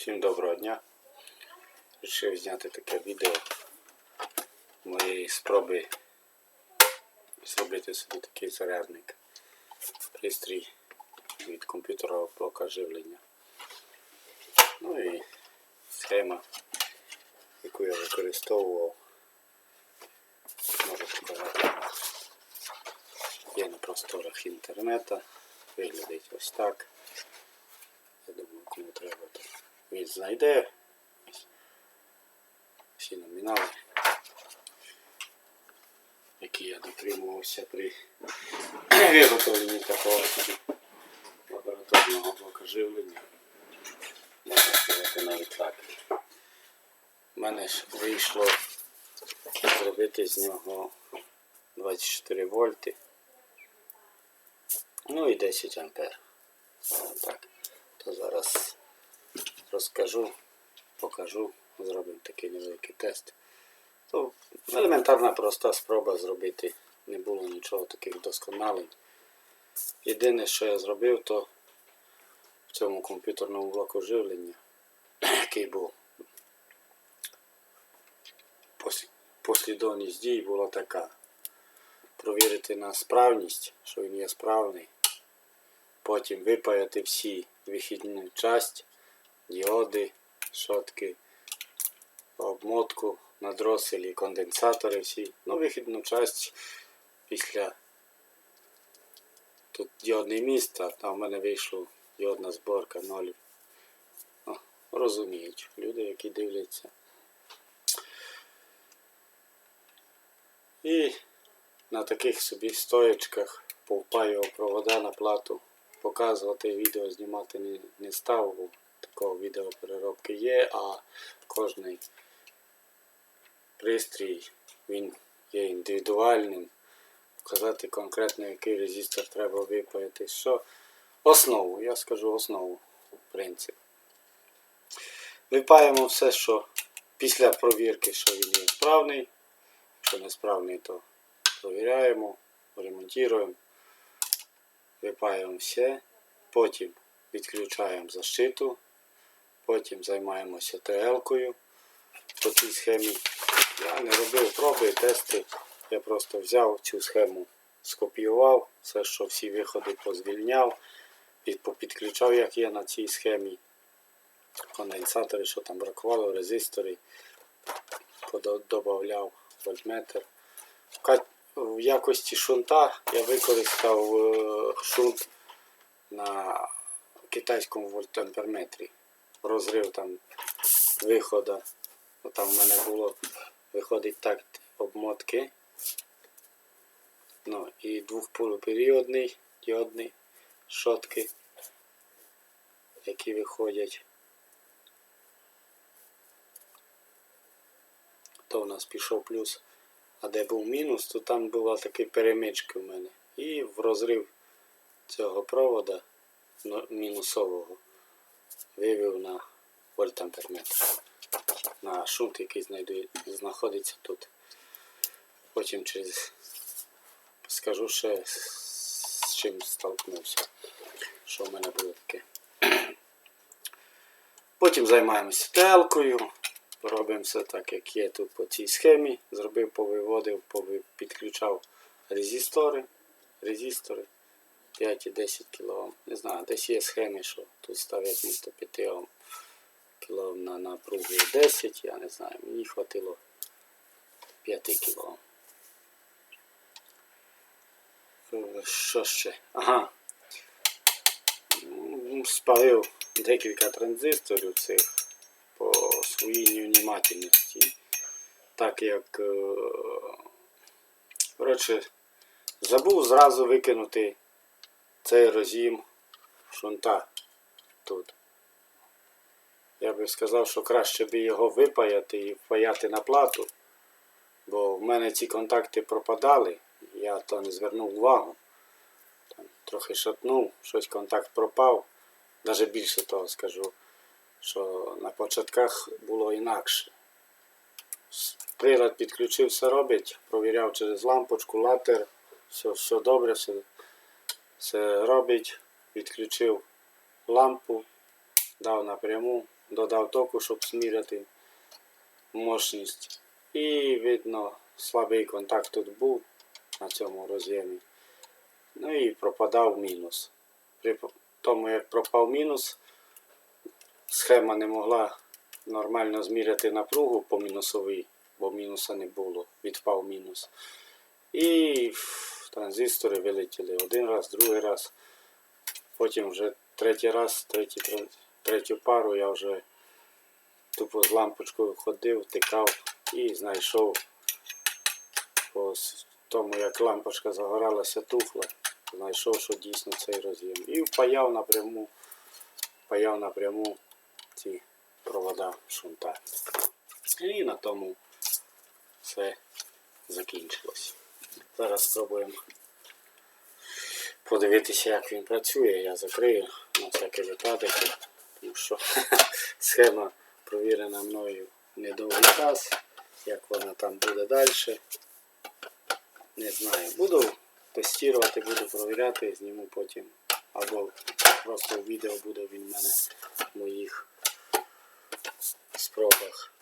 Всім доброго дня. Рішив зняти таке відео моєї спроби зробити собі такий зарядник. Пристрій від комп'ютерного блока живлення. Ну і схема, яку я використовував. Можу показати. Є на просторах інтернету. Виглядить ось так. Я думаю, кому треба, знайде. Всі номінали, які я дотримувався при виготовленні такого лабораторного блока живлення. Можна сказати навіть так. У мене ж вийшло зробити з нього 24 вольти. Ну і 10 ампер. Так. То зараз розкажу, покажу, зробимо такий невеликий тест. То елементарна проста спроба зробити. Не було нічого таких досконалень. Єдине, що я зробив, то в цьому комп'ютерному блоку живлення, який був пос- послідовність дій була така. Провірити на справність, що він є справний. Потім випаяти всі вихідну часть, діоди, шотки, обмотку на дроселі, конденсатори всі. Ну, вихідну часть після тут діодний міст, там в мене вийшла діодна зборка 0. Ну, розуміють люди, які дивляться. І на таких собі стоячках повпаював провода на плату. Показувати відео знімати не, не став, бо такого відео є, а кожний пристрій він є індивідуальним. Показати конкретно, який резистор треба випаяти. Що основу, я скажу основу, принцип. Випаємо все, що після провірки, що він є справний. Якщо не справний, то провіряємо, ремонтуємо, випаємо все, потім відключаємо защиту, потім займаємося ТЛ-кою по цій схемі. Я не робив проби, тести. Я просто взяв цю схему, скопіював, все, що всі виходи позвільняв, під, попідключав, як є на цій схемі. Конденсатори, що там бракувало, резистори, додавав вольтметр. В якості шунта я використав е, шунт на китайському вольтамперметрі. Розрив там виходу. Там в мене було виходить так обмотки. Ну і двохполуперіодний діодний шотки, які виходять. То в нас пішов плюс. А де був мінус, то там була така перемичка в мене. І в розрив цього провода ну, мінусового вивів на вольтамперметр. На шунт, який знайду, знаходиться тут. Потім через скажу ще з чим столкнувся. Що в мене було таке. Потім займаємося телкою. Робимо все так, як є тут по цій схемі. Зробив, повиводив, підключав резистори. Резистори 5 і 10 кОм. Не знаю, десь є схеми, що тут ставлять місто 5 Ом. Кілоом на напругу 10, я не знаю, мені хватило 5 кОм. Що ще? Ага. М, Спалив декілька транзисторів цих по своїй невнимательності. Так як е, коротше, забув зразу викинути цей роз'їм шунта тут. Я би сказав, що краще би його випаяти і впаяти на плату, бо в мене ці контакти пропадали, я то не звернув увагу. Там, трохи шатнув, щось контакт пропав. Навіть більше того скажу, що на початках було інакше. Прилад підключив, все робить, провіряв через лампочку, латер, все, все добре, все, все робить, відключив лампу, дав напряму, додав току, щоб зміряти мощність. І видно, слабий контакт тут був на цьому роз'ємі. Ну і пропадав мінус. При тому, як пропав мінус, схема не могла нормально зміряти напругу по мінусовій, бо мінуса не було, відпав мінус. І транзистори вилетіли один раз, другий раз. Потім вже третій раз, третій, третю пару я вже тупо з лампочкою ходив, тикав і знайшов по тому, як лампочка загоралася, тухла, знайшов, що дійсно цей роз'єм. І впаяв напряму, впаяв напряму ці провода шунта. І на тому все закінчилось. Зараз спробуємо подивитися, як він працює. Я закрию на всякий випадок, тому що схема провірена мною недовгий час. Як вона там буде далі, не знаю. Буду тестувати, буду провіряти, зніму потім. Або просто в відео буде він в мене в моїх спробах.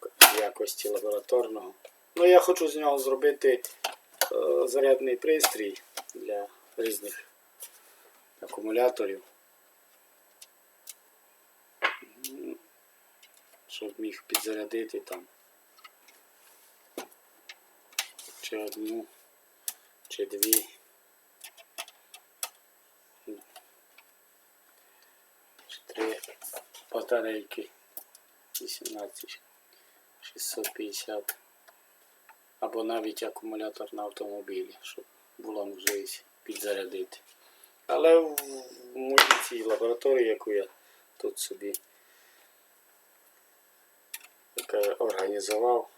В якості лабораторного. Ну, я хочу з нього зробити е, зарядний пристрій для різних акумуляторів. Щоб міг підзарядити там. Чи одну, чи дві. Чи три батарейки. 18 650 або навіть акумулятор на автомобілі, щоб була можливість підзарядити. Але в моїй цій лабораторії, яку я тут собі організував,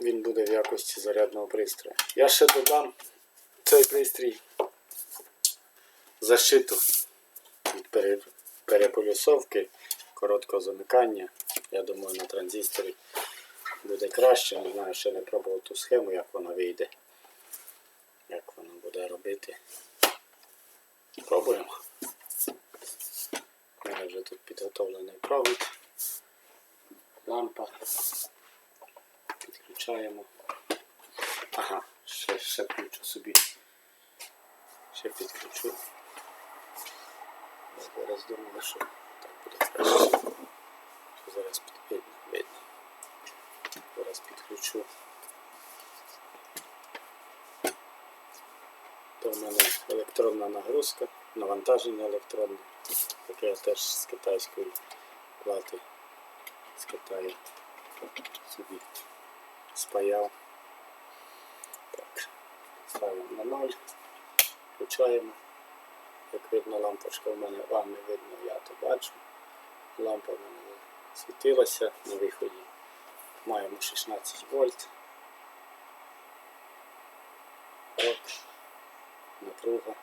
він буде в якості зарядного пристрою. Я ще додам цей пристрій защиту від переполюсовки, короткого замикання. Я думаю, на транзисторі буде краще. Не знаю, ще не пробував ту схему, як вона вийде. Як вона буде робити. Пробуємо. У мене вже тут підготовлений провід. Лампа. Підключаємо. Ага, ще, ще включу собі. Ще підключу. Зараз думаю, що так буде краще. Зараз під... видно, видно. Зараз підключу. То в мене електронна нагрузка, навантаження електронне, яке я теж з китайської плати з Китаю собі спаяв. Так, ставимо на ноль, включаємо. Як видно, лампочка в мене вам не видно, я то бачу. Лампа в мене світилася на виході. Маємо 16 вольт. От. Напруга.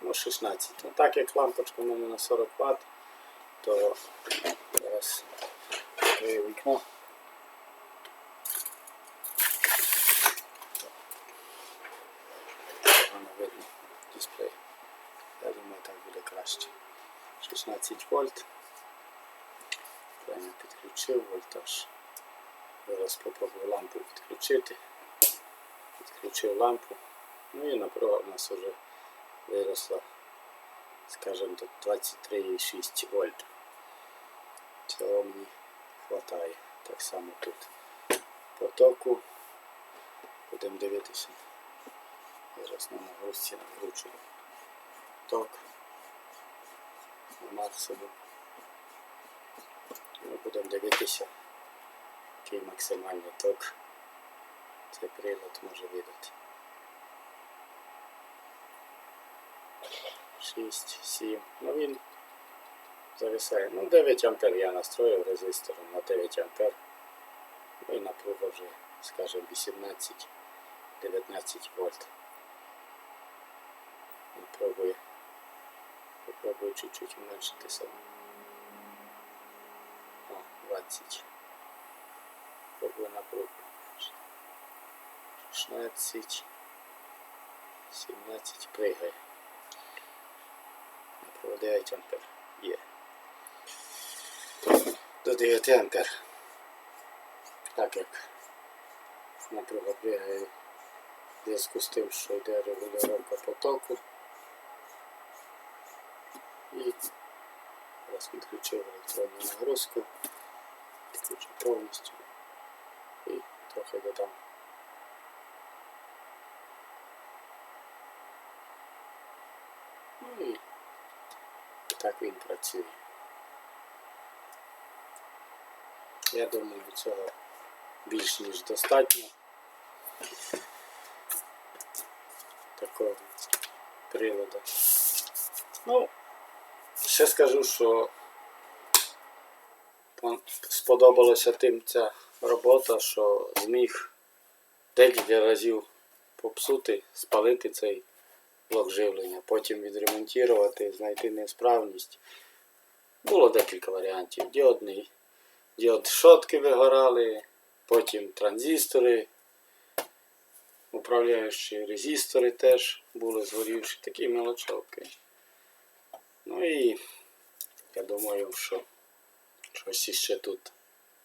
Ну, 16. Ну, так як лампочка в мене на 40 Вт, то зараз вікно. Погано видно дисплей. Я думаю, так буде краще. 16 вольт. Правильно підключив вольтаж. Зараз спробую лампу підключити. Підключив лампу. Ну і напруга у нас вже виросла, скажімо, до 23,6 вольт. Цього мені вистачає. Так само тут потоку. Будемо дивитися. Зараз на нагрузці накручу ток на максимум. Ми будемо дивитися, який максимальний ток цей прилад може видати. 6, 7. Ну він зависає. Ну 9 ампер я настроїв резистором на 9 А. Ну і напруга вже, скажімо, 18, 19 вольт. Попробую, попробую чуть-чуть уменьшити самому. 16, Пробую напроти. 16, 17, пригає. Про 9 ампер є. До 9 ампер. Так як напруга пригає в зв'язку з тим, що йде регулювання потоку. І Раз відключив електронну нагрузку. відключу повністю і трохи додам. Ну і так він працює. Я думаю, цього більш ніж достатньо. Такого приладу. Ну, ще скажу, що сподобалося тим ця робота, що зміг декілька разів попсути, спалити цей блок живлення, потім відремонтувати, знайти несправність. Було декілька варіантів. Діодний, діод шотки вигорали, потім транзистори, управляючі резистори теж були згорівші, такі мелочовки. Ну і я думаю, що щось іще тут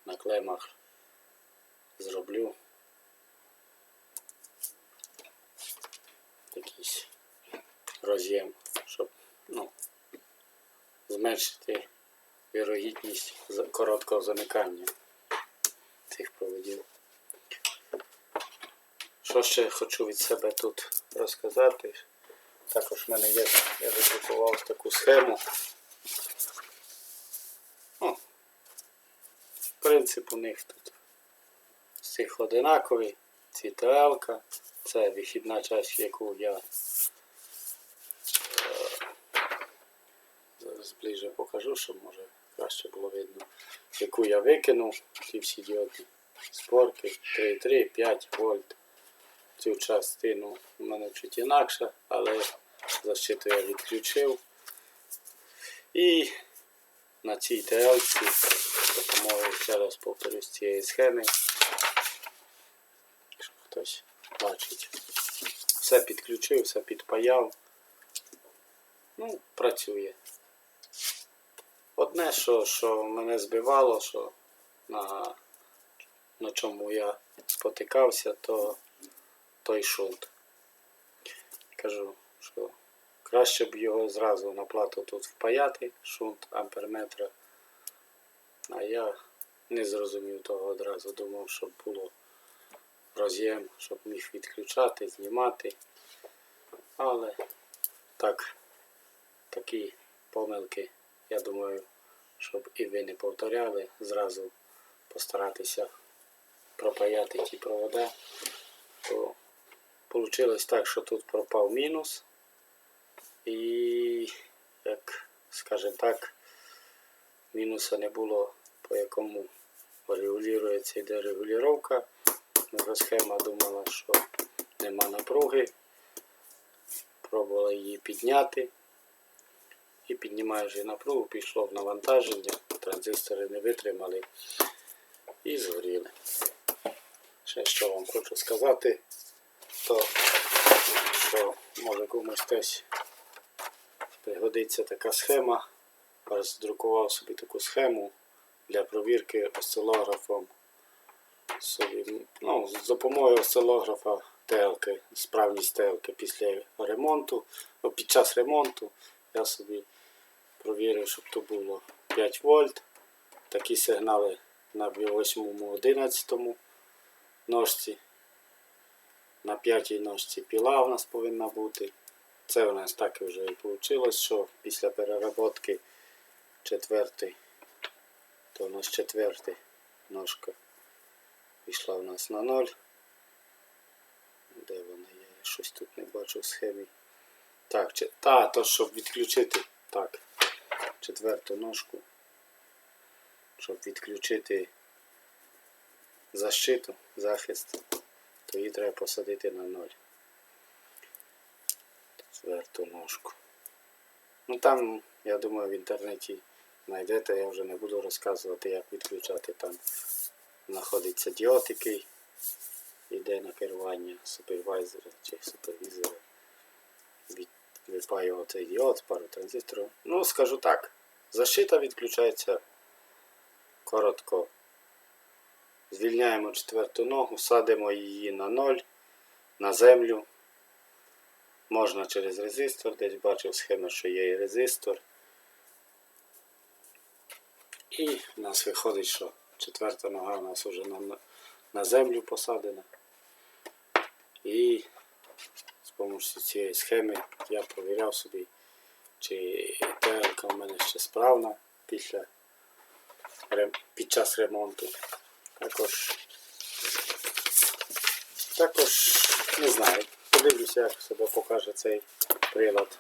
на клемах зроблю. Якийсь роз'єм, щоб ну, зменшити вірогідність короткого замикання цих проводів. Що ще хочу від себе тут розказати? Також в мене є, я викупував таку схему. О, принцип у них тут всіх одинаковий. Цвітелка. Це вихідна часть, яку я е, зараз ближче покажу, щоб може краще було видно. Яку я викинув, ті всі діодні спорки 3,3, 5 вольт. Цю частину у мене чуть інакше, але защиту я відключив. І на цій з допомогою ще раз повторюсь цієї схеми. Якщо хтось бачить. Все підключив, все підпаяв. Ну, працює. Одне, що, що мене збивало, що на, на чому я спотикався, то той шунт. Кажу, що краще б його зразу на плату тут впаяти, шунт амперметра. А я не зрозумів того одразу, думав, щоб було роз'єм, щоб міг відключати, знімати. Але так, такі помилки, я думаю, щоб і ви не повторяли, зразу постаратися пропаяти ті провода, то вийшло так, що тут пропав мінус. І, як скажімо так, мінуса не було, по якому регулюється йде регулювання. Мікросхема думала, що нема напруги. Пробувала її підняти. І піднімаючи напругу, пішло в навантаження, транзистори не витримали і згоріли. Ще що вам хочу сказати, то що може комусь теж пригодиться така схема. Роздрукував собі таку схему для провірки осцилографом собі, ну, з допомогою осцилографа телки, справність телки після ремонту, ну, під час ремонту я собі провірив, щоб то було 5 вольт. Такі сигнали на 8 11 ножці. На п'ятій ножці піла у нас повинна бути. Це у нас так і вже і вийшло, що після переработки четвертий, то у нас четвертий ножка пішла у нас на ноль. Де вона є? Я щось тут не бачу в схемі. Так, чи- та, то щоб відключити. Так, четверту ножку. Щоб відключити защиту, захист, то її треба посадити на ноль. Четверту ножку. Ну там, я думаю, в інтернеті знайдете, я вже не буду розказувати, як відключати там. Знаходиться діод, який йде на керування супервайзера чи супервізора. Від- випаював цей діод, пару транзисторів. Ну, скажу так, защита відключається коротко. Звільняємо четверту ногу, садимо її на ноль, на землю. Можна через резистор, десь бачив схему, що є і резистор. І в нас виходить, що четверта нога у нас вже на, на землю посадена. І з допомогою цієї схеми я провіряв собі, чи ТЛК в мене ще справна після, під час ремонту. Також, також не знаю, подивлюся, як себе покаже цей прилад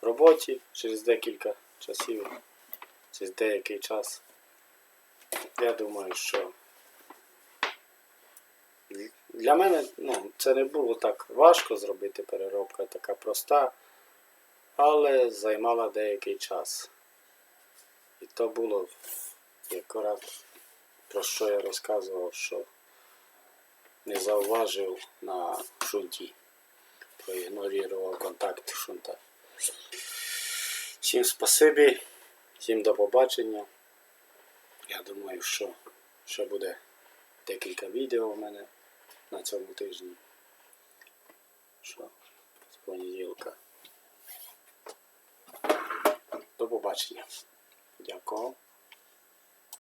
в роботі через декілька часів, через деякий час. Я думаю, що для мене ну, це не було так важко зробити переробка, така проста, але займала деякий час. І то було якраз про що я розказував, що не зауважив на шунті, проігнорував контакт шунта. Всім спасибі, всім до побачення. Я думаю, що ще буде декілька відео у мене на цьому тижні. Що з понеділка. До побачення. Дякую.